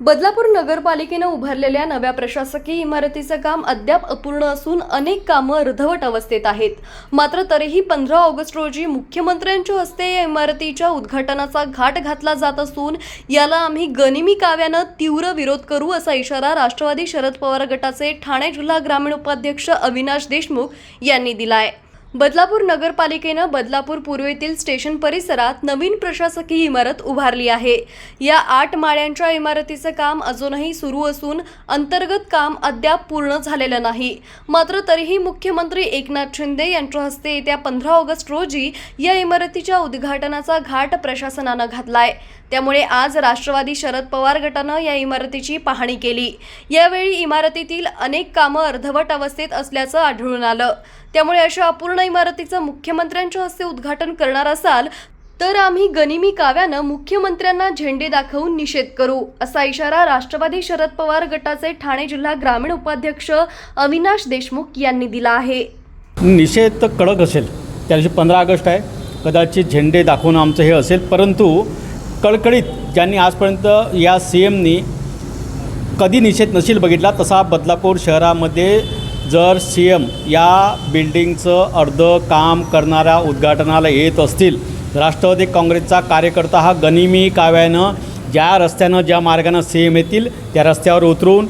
बदलापूर नगरपालिकेनं उभारलेल्या नव्या प्रशासकीय इमारतीचं काम अद्याप अपूर्ण असून अनेक कामं अर्धवट अवस्थेत आहेत. मात्र तरीही पंधरा ऑगस्ट रोजी मुख्यमंत्र्यांच्या हस्ते या इमारतीच्या उद्घाटनाचा घाट घातला जात असून याला आम्ही गनिमी काव्यानं तीव्र विरोध करू असा इशारा राष्ट्रवादी शरद पवार गटाचे ठाणे जिल्हा ग्रामीण उपाध्यक्ष अविनाश देशमुख यांनी दिला आहे बदलापूर नगरपालिकेनं बदलापूर पूर्वेतील स्टेशन परिसरात नवीन प्रशासकीय इमारत उभारली आहे. या आठ माळ्यांच्या इमारतीचं काम अजूनही सुरू असून अंतर्गत काम अद्याप पूर्ण झालेलं नाही. मात्र तरीही मुख्यमंत्री एकनाथ शिंदे यांच्या हस्ते येत्या पंधरा ऑगस्ट रोजी या इमारतीच्या उद्घाटनाचा घाट प्रशासनानं घातलाय. त्यामुळे आज राष्ट्रवादी शरद पवार गटानं या इमारतीची पाहणी केली. यावेळी इमारतीतील अनेक कामं अर्धवट अवस्थेत असल्याचं आढळून आलं. त्यामुळे अशा अपूर्ण इमारतीचं मुख्यमंत्र्यांच्या हस्ते उद्घाटन करणार असाल तर आम्ही गनिमी काव्यानं मुख्यमंत्र्यांना झेंडे दाखवून निषेध करू असा इशारा राष्ट्रवादी शरद पवार गटाचे ठाणे जिल्हा ग्रामीण उपाध्यक्ष अविनाश देशमुख यांनी दिला आहे. निषेध तर कडक असेल. त्या दिवशी पंधरा ऑगस्ट आहे. कदाचित झेंडे दाखवून आमचं हे असेल परंतु कळकळीत ज्यांनी आजपर्यंत या सी एमनी कधी निषेध नसेल बघितला तसा बदलापूर शहरामध्ये जर सी एम या बिल्डिंगचं अर्ध काम करणाऱ्या उद्घाटनाला येत असतील राष्ट्रवादी काँग्रेसचा कार्यकर्ता हा गनिमी काव्यानं ज्या रस्त्यानं ज्या मार्गानं सी एम येतील त्या रस्त्यावर उतरून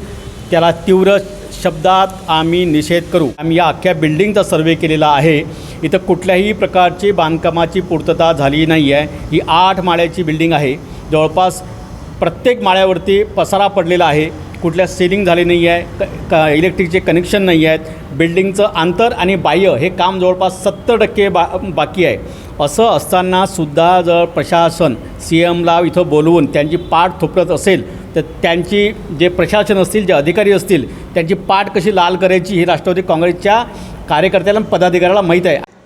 त्याला तीव्र शब्दात आम्ही निषेध करू. आम्ही या अख्ख्या बिल्डिंगचा सर्वे केलेला आहे. इथं कुठल्याही प्रकारची बांधकामाची पूर्तता झाली नाही आहे ही आठ माळ्याची बिल्डिंग आहे. जवळपास प्रत्येक माळ्यावरती पसारा पडलेला आहे. कुठल्या सिलिंग झाली नाही आहे क का इलेक्ट्रिकचे कनेक्शन नाही आहेत बिल्डिंगचं आंतर आणि बाह्य हे काम जवळपास सत्तर टक्के बा बाकी आहे. असं असतानासुद्धा जर प्रशासन सी एमला इथं बोलवून त्यांची पाठ थोपटत असेल तर त्यांची जे प्रशासन असतील जे अधिकारी असतील त्यांची पाठ कशी लाल करायची ही राष्ट्रवादी काँग्रेसच्या कार्यकर्त्याला पदाधिकाऱ्याला माहीत आहे.